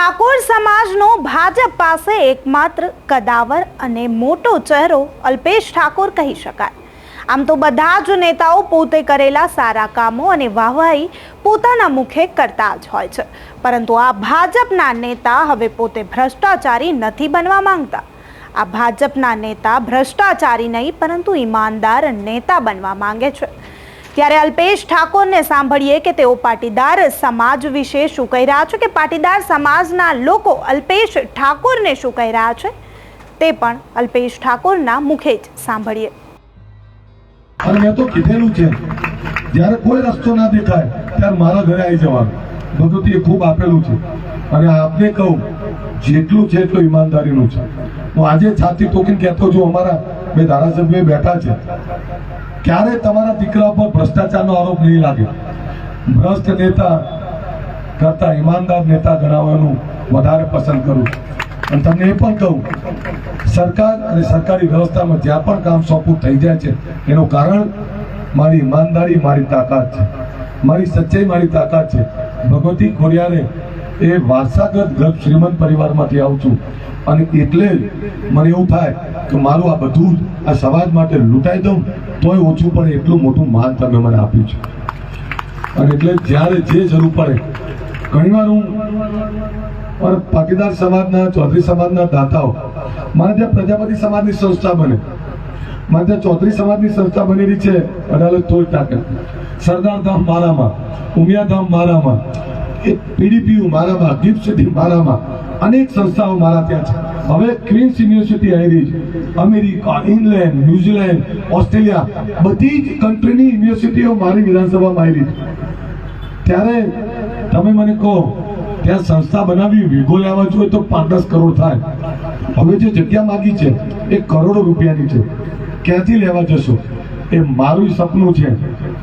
ઠાકોર સમાજનો ભાજપ પાસે એકમાત્ર કદાવર અને મોટો ચહેરો અલ્પેશ ઠાકોર કહી શકાય. આમ તો બધા જ નેતાઓ પોતે કરેલા સારા કામો અને વાહવાહી પોતાના મુખે કરતા જ હોય છે. પરંતુ આ ભાજપના નેતા હવે પોતે ભ્રષ્ટાચારી નથી બનવા માંગતા. આ ભાજપના નેતા ભ્રષ્ટાચારી નહીં, પરંતુ ઈમાનદાર નેતા બનવા માંગે છે. ત્યારે અલ્પેશ ઠાકોરને સાંભળીએ કે તેઓ પાટીદાર સમાજ વિશે શું કહી રહ્યા છે કે પાટીદાર સમાજના લોકો અલ્પેશ ઠાકોરને શું કહી રહ્યા છે તે પણ અલ્પેશ ઠાકોરના મુખે જ સાંભળીએ. અને મેં તો કીધેલું છે, જ્યારે કોઈ રસ્તો ના દેખાય, ત્યારે મારા ઘરે આવી જવાનું. તે ખૂબ આપેલું છે. અને આપને કહું, જેટલું છે એટલું ઈમાનદારીનું છે. હું આજે છાતી ઠોકીને કહેતો છું, અમારા બે ધારાસભ્યો બેઠા છે. ક્યારે તમારા દીકરા પર ભ્રષ્ટાચારનો આરોપ નહીં લાગે ભ્રષ્ટ નેતા કરતા ઈમાનદાર નેતા ગણાવવાનું વધારે પસંદ કરું. અને તમને એ પણ કહું, સરકાર અને સરકારી વ્યવસ્થામાં જ્યાં પણ કામ સોંપવું થઈ જાય છે, એનું કારણ મારી ઈમાનદારી, મારી તાકાત છે. મારી સચ્ચાઈ, મારી તાકાત છે. ભગવતી ખોડિયારે એ વારસાગત ગર્ભ શ્રીમંત પરિવારમાંથી આવું છું. અને એટલે મને એવું થાય કે મારું આ બધું જ આ સમાજ માટે લૂંટાઈ દઉં તોય ઓછું પણ એટલું મોટું માન તમે મને આપ્યું છે. અને એટલે જ્યારે જે જરૂર પડે, ઘણીવાર હું પણ પાટીદાર સમાજના, ચૌધરી સમાજના દાતાઓ, મારે ત્યાં પ્રજાપતિ સમાજની સંસ્થા બને. મારે ત્યાં ચૌધરી સમાજની સંસ્થા બનેલી છે અડાલજ તોડ ટાકર સરદાર ધામ મારામાં ઉમિયાધામ મારામાં એ પીડીપીયુ મારામાં દીપ સુધી મારામાં અનેક સંસ્થાઓ મારા ત્યાં છે. હવે ક્વીન્સ યુનિવર્સિટી આવી છે. અમેરિકા, ઇંગ્લેન્ડ, ન્યુઝીલેન્ડ, ઓસ્ટ્રેલિયા, બધી જ કન્ટ્રીની યુનિવર્સિટીઓ મારી વિધાનસભામાં આવી છે. ત્યારે તમે મને કહો, ત્યાં સંસ્થા બનાવી વીઘો લેવા જોઈએ તો પાંચ દસ કરોડ થાય. હવે જે જગ્યા માગી છે, એ કરોડો રૂપિયાની છે. ક્યાંથી લેવા જશો? એ મારું સપનું છે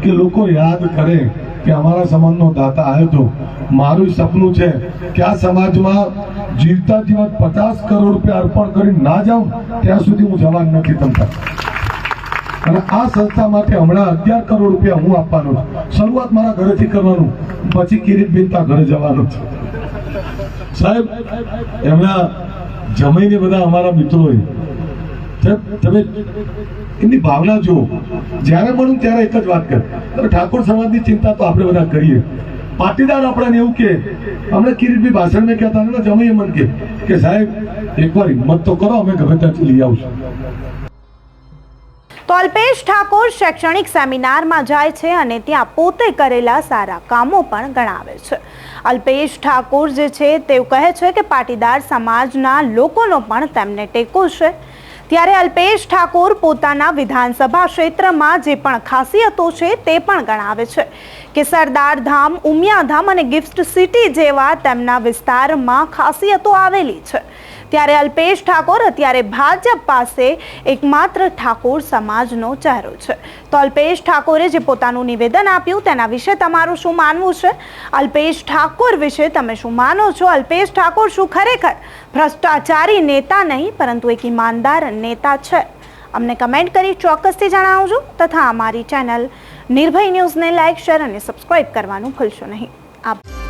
કે લોકો યાદ કરે કે અમારા સમાજનો દાતા આવ્યો હતો. મારું સપનું છે કે આ સમાજમાં જીવતા જીવન પચાસ કરોડ રૂપિયા અર્પણ કરી ના જાઉં, ત્યાં સુધી હું જવાન નથી તમતા અને આ સંસ્થા માટે હમણાં અગિયાર કરોડ રૂપિયા હું આપવાનો છું. શરૂઆત મારા ઘરેથી કરવાનું, પછી કિરીટ બિનતા ઘરે જવાનું છે. સાહેબ, એમના જમીને બધા અમારા મિત્રો તમે એમની ભાવના જુઓ. જ્યારે મળું ત્યારે એક જ વાત કરે ઠાકોર સમાજની ચિંતા તો આપણે બધા કરીએ. પાટીદાર આપણને એવું કે હમણાં કિરીટભાઈ ભાષણ મેં કહેતા હતા ને જમાઈએ મને કે કે સાહેબ, એકવાર હિંમત તો કરો, અમે ગમે ત્યાંથી લઈ આવશું તો અલ્પેશ ઠાકોર શૈક્ષણિક સેમિનારમાં જાય છે અને ત્યાં પોતે કરેલા સારા કામો પણ ગણાવે છે. અલ્પેશ ઠાકોર જે છે, તેઓ કહે છે કે પાટીદાર સમાજના લોકોનો પણ તેમને ટેકો છે. ત્યારે અલ્પેશ ઠાકોર પોતાના વિધાનસભા ક્ષેત્રમાં જે પણ ખાસિયતો છે તે પણ ગણાવે છે. કે સરદાર ધામ ઉમિયાધામ અને ગિફ્ટ સિટી જેવા તેમના વિસ્તારમાં ખાસિયતો આવેલી છે. ત્યારે અલ્પેશ ઠાકોર, અત્યારે ભાજપ પાસે એકમાત્ર ઠાકોર સમાજનો ચહેરો છે. તો અલ્પેશ ઠાકોરે જે પોતાનું નિવેદન આપ્યું તેના વિશે તમારું શું માનવું છે? અલ્પેશ ઠાકોર વિશે તમે શું માનો છો? અલ્પેશ ઠાકોર શું ખરેખર ભ્રષ્ટાચારી નેતા નહીં, પરંતુ એક ઈમાનદાર નેતા છે? અમને કમેન્ટ કરી ચોક્કસથી જણાવજો તથા અમારી ચેનલ નિર્ભય ન્યૂઝને લાઇક શેર અને સબસ્ક્રાઇબ કરવાનું ભૂલશો નહીં. આપ